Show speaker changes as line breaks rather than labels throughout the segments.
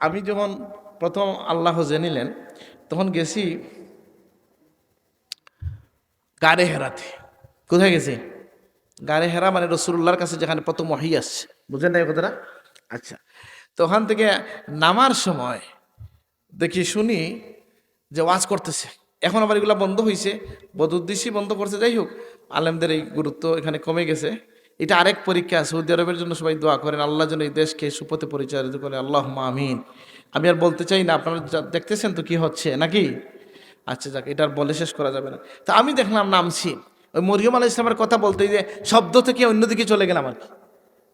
আমি যখন প্রথম আল্লাহ জেনিলেন, তখন গেছি গাড়ে হেরাতে। কোথায় গেছি? গাড়ে হেরা মানে রসুল্লাহর কাছে যেখানে প্রথম ওয়াহি আসছে। বুঝলেন না কথাটা? আচ্ছা তো ওখান থেকে নামার সময় দেখি শুনি যে ওয়াজ করতেছে। এখন আবার এগুলো বন্ধ হয়েছে বদুদ্দেশ্যই বন্ধ করছে। যাই হোক, আলেমদের এই গুরুত্ব এখানে কমে গেছে। এটা আরেক পরীক্ষা সৌদি আরবের জন্য সবাই দোয়া করেন, আল্লাহ যেন এই দেশকে সুপথে পরিচালিত করে আল্লাহ আমিন। আমি আর বলতে চাই না, আপনারা দেখতেছেন তো কি হচ্ছে, নাকি? আচ্ছা যাক, এটা আর বলে শেষ করা যাবে না। তা আমি দেখলাম নামছি, ওই মরিয়ম আলাহ ইসলামের কথা বলতেই যে শব্দ থেকে অন্যদিকে চলে গেলাম আর কি।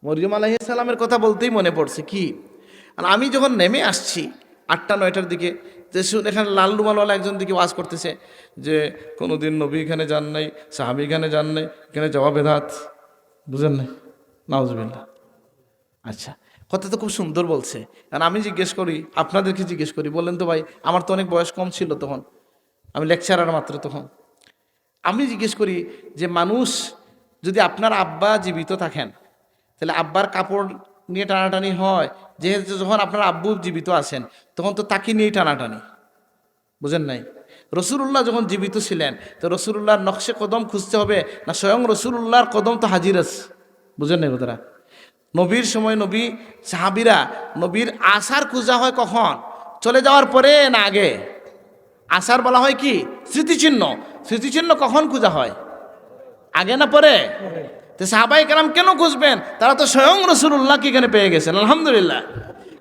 মরিয়ম আলাইসাল্লামের কথা বলতেই মনে পড়ছে, কি? আর আমি যখন নেমে আসছি আটটা, নয়টার দিকে, যে এখানে লাল রুমালওয়ালা একজন দিকে ওয়াজ করতেছে যে, কোনোদিন নবী এখানে যান নাই, সাহাবি এখানে যান নাই, এখানে যাওয়া বেদাত বুঝেন নাই? নাউজবিল্লা আচ্ছা কথা তো খুব সুন্দর বলছে। কারণ আমি জিজ্ঞেস করি, আপনাদেরকে জিজ্ঞেস করি, বললেন তো ভাই, আমার তো অনেক বয়স কম ছিল তখন। আমি লেকচারার মাত্র তখন। আমি জিজ্ঞেস করি যে, মানুষ যদি আপনার আব্বা জীবিত থাকেন, তাহলে আব্বার কাপড় নিয়ে টানাটানি হয়। যেহেতু যখন আপনার আব্বু জীবিত আছেন, তখন তো তাকে নিয়েই টানাটানি। বুঝেন নাই? রসুল্লাহ যখন জীবিত ছিলেন, তো রসুল্লাহর নকশে কদম খুঁজতে হবে না স্বয়ং রসুল্লাহর কদম তো হাজির আছে বুঝেন নাই কথাটা? নবীর সময় নবী, সাহাবিরা নবীর আসার খুঁজা হয় কখন? চলে যাওয়ার পরে না আগে? আসার বলা হয় কি? স্মৃতিচিহ্ন। স্মৃতিচিহ্ন কখন খুঁজা হয়? আগে না পরে? তো সাহাবাই কালাম কেন খুঁজবেন? তারা তো স্বয়ং রসুল্লাহকে এখানে পেয়ে গেছেন, আলহামদুলিল্লাহ।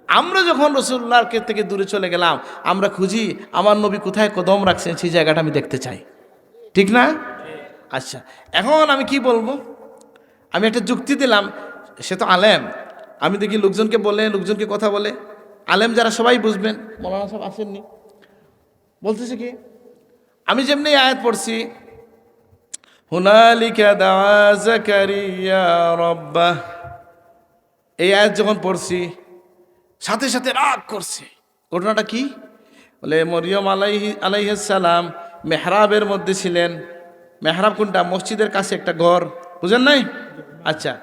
আমরা যখন রসুল্লাহর থেকে দূরে চলে গেলাম, আমরা খুঁজি, আমার নবী কোথায় কদম রাখছেন, সেই জায়গাটা আমি দেখতে চাই। ঠিক না? আচ্ছা এখন আমি কি বলব? আমি একটা যুক্তি দিলাম, সে তো আলেম। আমি দেখি লোকজনকে বলে, লোকজনকে কথা বলে। আলেম যারা সবাই বুঝবেন, মৌলানা সাহেব আসেননি। বলতেছে কি, আমি যেমনি আয়াত পড়ছি, হুনালিকা দাওয়া জাকারিয়া রব্বাহ। এই আয়াত যখন পড়ছি সাথে সাথে রাগ করছে। ঘটনাটা কি? বলে, মরিয়ম আলাইহি আলাইহাসালাম মেহরাবের মধ্যে ছিলেন। মেহরাব কোনটা? মসজিদের কাছে একটা ঘর। বুঝেন নাই? আচ্ছা।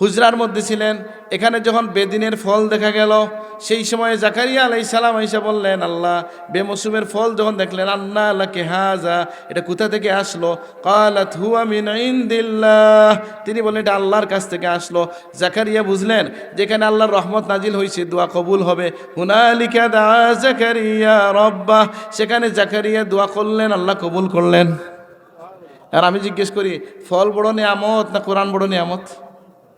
হুজরার মধ্যে ছিলেন। এখানে যখন বেদিনের ফল দেখা গেল সেই সময় জাকারিয়া আলাই সালাম আইসা বললেন, আল্লাহ, বেমৌসুমের ফল যখন দেখলেন আল্লাহ আল্লাহ কে হাজা, এটা কোথা থেকে আসলো? কালাত তিনি বললেন, এটা আল্লাহর কাছ থেকে আসলো। জাকারিয়া বুঝলেন, যেখানে আল্লাহর রহমত নাজিল হয়েছে, দোয়া কবুল হবে। হুনালিকা দা জাকারিয়া রব্বা সেখানে জাকারিয়া দোয়া করলেন, আল্লাহ কবুল করলেন। আর আমি জিজ্ঞেস করি, ফল বড় নিয়ামত না কোরআন বড় নিয়ামত?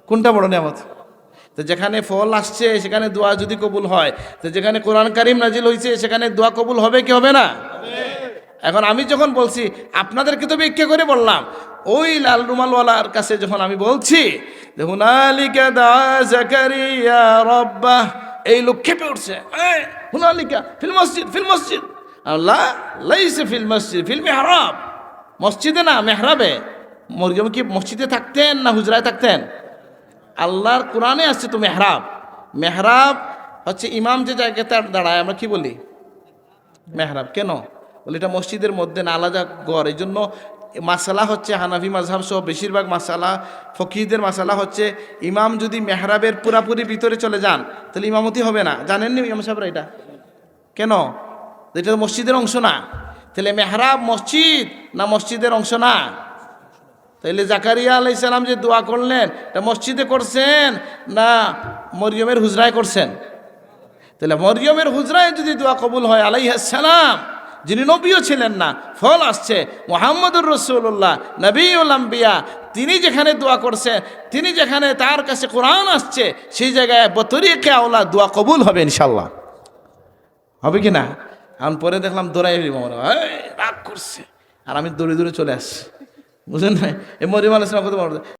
কোনটা বড় নিয়ামত? তো যেখানে ফল আসছে, সেখানে দোয়া যদি কবুল হয়। তো যেখানে কোরআন কারিম নাজিল হয়েছে সেখানে দোয়া কবুল হবে কি হবে না? এখন আমি যখন বলছি, আপনাদেরকে তো ব্যাখ্যা করে বললাম, ওই লাল রুমালওয়ালার কাছে যখন আমি বলছি হুনালিকা দা এই লোক খেপে উঠছে। মসজিদ মসজিদ। আল্লাহ মসজিদে না, মেহরাবে। মরিয়ম কি মসজিদে থাকতেন না হুজরায় থাকতেন? আল্লাহর কোরআনে আসছে তো মেহরাব। মেহরাব হচ্ছে ইমাম যে জায়গাতে দাঁড়ায়, আমরা কি বলি? মেহরাব, কেন? বলি এটা মসজিদের মধ্যে না, আলাদা গড় এই জন্য মাসালা হচ্ছে হানাফি মাঝহাব সহ বেশিরভাগ মাসালা ফকিরদের মাসালা হচ্ছে ইমাম যদি মেহরাবের পুরাপুরি ভিতরে চলে যান, তাহলে ইমামতি হবে না। জানেননি ইমাম সাহেবরা এটা? কেন? এটা মসজিদের অংশ না। তাহলে মেহরাব মসজিদ না মসজিদের অংশ না? তাইলে জাকারিয়া আলাই সালাম যে দোয়া করলেন, এটা মসজিদে করছেন না মরিয়মের হুজরায় করছেন? তাহলে মরিয়মের হুজরায় যদি দোয়া কবুল হয় আলাইহাসালাম যিনি নবীও ছিলেন না, ফল আসছে। মোহাম্মদুর রসুল্লাহ নবীল আম্বিয়া, তিনি যেখানে দোয়া করছেন তিনি যেখানে তার কাছে কোরআন আসছে, সেই জায়গায় বতরিকে আওলা দোয়া কবুল হবে ইনশাল্লাহ হবে কি না? এখন পরে দেখলাম দৌড়াই মনে রাগ করছে। আর আমি দৌড়ে দৌড়ে চলে আসছি। বুঝলেন না এ মরিম ইসলাম কত